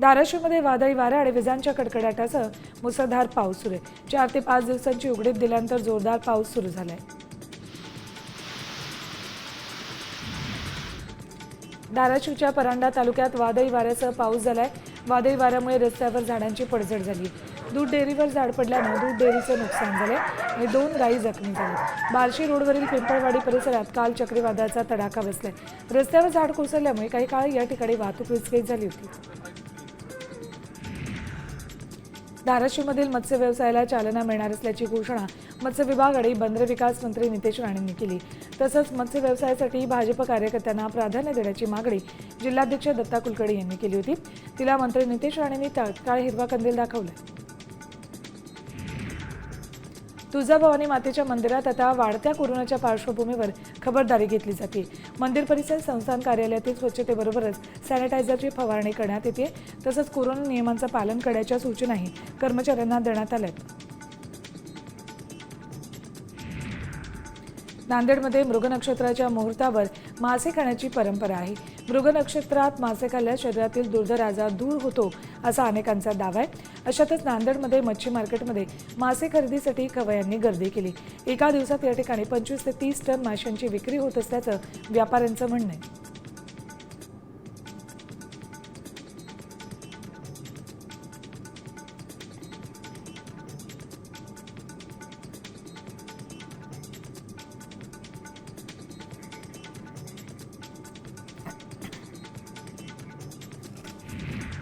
धाराशिवमध्ये वादळी वारा आणि विजांच्या कडकडाटासह मुसळधार पाऊस सुरू आहे. चार ते पाच दिवसांची उघडीप दिल्यानंतर जोरदार पाऊस सुरू झालाय. धाराशिवच्या परांडा तालुक्यात वादळी वाऱ्यासह पाऊस झालाय. वादळी वाऱ्यामुळे रस्त्यावर झाडांची पडझड झाली दूध डेअरीवर झाड पडल्यानं दूध डेअरीचं नुकसान झालंय आणि दोन गायी जखमी झाल्या बार्शी रोडवरील पिंपळवाडी परिसरात काल चक्रीवादळाचा तडाखा बसलाय. रस्त्यावर झाड कोसळल्यामुळे काही काळ या ठिकाणी वाहतूक विस्कळीत झाली होती. धाराशिवमधील मत्स्य व्यवसायाला चालना मिळणार असल्याची घोषणा मत्स्य विभाग आणि बंदर विकास मंत्री नितेश राणेंनी केली. तसंच मत्स्य व्यवसायासाठी भाजप कार्यकर्त्यांना प्राधान्य देण्याची मागणी जिल्हाध्यक्ष दत्ता कुलकर्णी यांनी केली होती. तिला मंत्री नितेश राणेंनी तात्काळ हिरवा कंदील दाखवला. तुळजाभवानी मातेच्या मंदिरात आता वाढत्या कोरोनाच्या पार्श्वभूमीवर खबरदारी घेतली जाते. मंदिर परिसर संस्थान कार्यालयातील स्वच्छतेबरोबरच सॅनिटायझरची फवारणी करण्यात येते. तसंच कोरोना नियमांचं पालन करण्याच्या सूचनाही कर्मचाऱ्यांना देण्यात आल्यात. नांदेडमध्ये मृग नक्षत्राच्या मुहूर्तावर मासे खाण्याची परंपरा आहे. मृग नक्षत्रात मासे खाल्ल्यास शरीरातील दुर्धराजा दूर होतो असा अनेकांचा दावा आहे. अशातच नांदेडमध्ये मच्छी मार्केटमध्ये मासे खरेदीसाठी खवयांनी गर्दी केली. एका दिवसात या ठिकाणी पंचवीस ते तीस टन माशांची विक्री होत असल्याचं व्यापाऱ्यांचं म्हणणं आहे.